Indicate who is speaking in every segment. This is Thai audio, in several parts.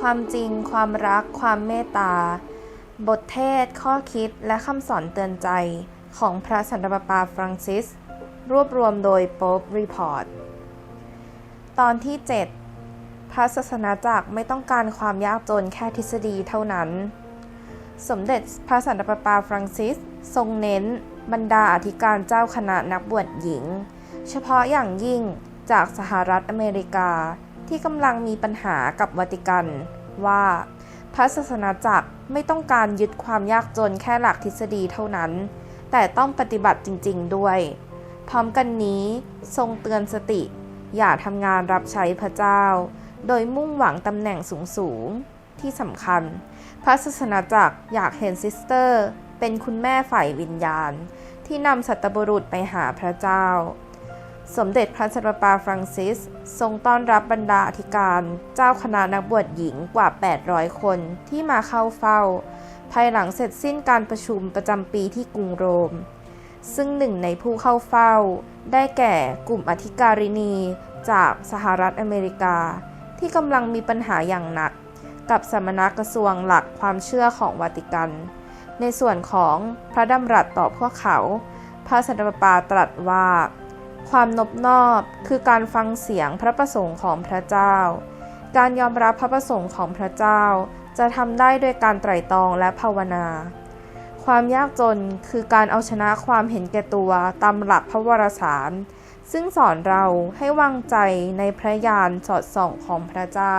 Speaker 1: ความจริง ความรัก ความเมตตา บทเทศ ข้อคิด และคำสอนเตือนใจของพระสันตะปาปาฟรังซิส รวบรวมโดยโป๊ปรีพอร์ต ตอนที่ 7 พระศาสนาจักรไม่ต้องการความยากจนแค่ทฤษฎีเท่านั้น สมเด็จพระสันตะปาปาฟรังซิส ทรงเน้น บรรดาอธิการเจ้าคณะนักบวชหญิง เฉพาะอย่างยิ่งจากสหรัฐอเมริกา ที่กำลังมีปัญหากับวัติกันว่า พระศาสนาจักรไม่ต้องการยึดความยากจนแค่หลักทฤษฎีเท่านั้น แต่ต้องปฏิบัติจริง ๆ ด้วย พร้อมกันนี้ทรงเตือนสติ อย่าทำงานรับใช้พระเจ้า โดยมุ่งหวังตำแหน่งสูงๆที่สำคัญ พระศาสนาจักรอยากเห็นซิสเตอร์ เป็นคุณแม่ฝ่ายวิญญาณ ที่นำสัตบุรุษไปหาพระเจ้า สมเด็จพระสันตะปาฟรังซิส ทรงต้อนรับบรรดาอธิการ เจ้าคณะนักบวชหญิงกว่า 800 คนที่มาเข้าเฝ้า ภายหลังเสร็จสิ้นการประชุมประจำปีที่กรุงโรม ซึ่งหนึ่งในผู้เข้าเฝ้า ได้แก่กลุ่มอธิการินีจากสหรัฐอเมริกา ที่กำลังมีปัญหาอย่างหนัก กับสมณกระทรวงหลักความเชื่อของวาติกัน ในส่วนของพระดำรัสต่อพวกเขา พระสันตะปาตรัสว่า ความนบนอบคือการฟังเสียงพระประสงค์ของพระเจ้า การยอมรับพระประสงค์ของพระเจ้า จะทำได้ด้วยการไตร่ตรองและภาวนา ความยากจนคือการเอาชนะความเห็นแก่ตัวตามหลักพระวรสาร ซึ่งสอนเราให้วางใจในพระญาณสอดส่องของพระเจ้า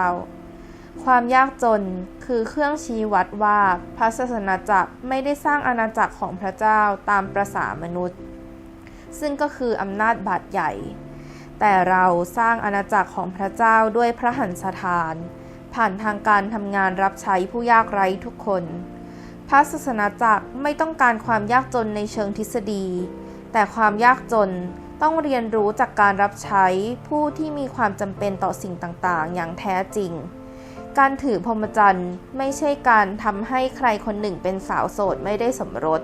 Speaker 1: ความยากจนคือเครื่องชี้วัดว่าพระศาสนาจักรไม่ได้สร้างอาณาจักรของพระเจ้าตามประสามนุษย์ ซึ่งก็คืออำนาจบาดใหญ่ แต่เราสร้างอาณาจักรของพระเจ้าด้วยพระหันสถาน ผ่านทางการทำงานรับใช้ผู้ยากไร้ทุกคน พระศาสนาจักรไม่ต้องการความยากจนในเชิงทฤษฎี แต่ความยากจนต้องเรียนรู้จากการรับใช้ผู้ที่มีความจำเป็นต่อสิ่งต่างๆ อย่างแท้จริง การถือพรหมจรรย์ไม่ใช่การทำให้ใครคนหนึ่งเป็นสาวโสดไม่ได้สมรส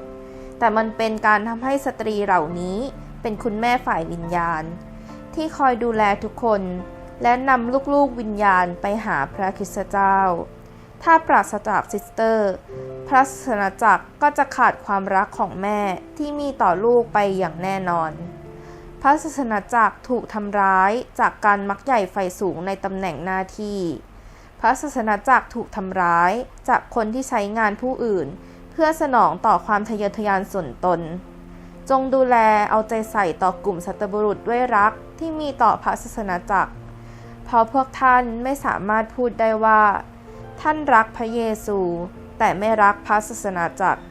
Speaker 1: แต่มันเป็นการทำให้สตรีเหล่านี้เป็นคุณแม่ฝ่ายวิญญาณ ที่คอยดูแลทุกคน และนำลูกๆวิญญาณไปหาพระคริสตเจ้า ถ้าปราศจากซิสเตอร์ พระศาสนาจักรก็จะขาดความรักของแม่ที่มีต่อลูกไปอย่างแน่นอน พระศาสนาจักรถูกทำร้ายจากการมักใหญ่ไฟสูงในตำแหน่งหน้าที่ พระศาสนาจักรถูกทำร้ายจากคนที่ใช้งานผู้อื่น พื่อสนองต่อความทะเยอทะยานส่วนตน จงดูแลเอาใจใส่ต่อกลุ่มสัตบุรุษด้วยรักที่มีต่อพระศาสนาจักร เพราะพวกท่านไม่สามารถพูดได้ว่า ท่านรักพระเยซู แต่ไม่รักพระศาสนาจักร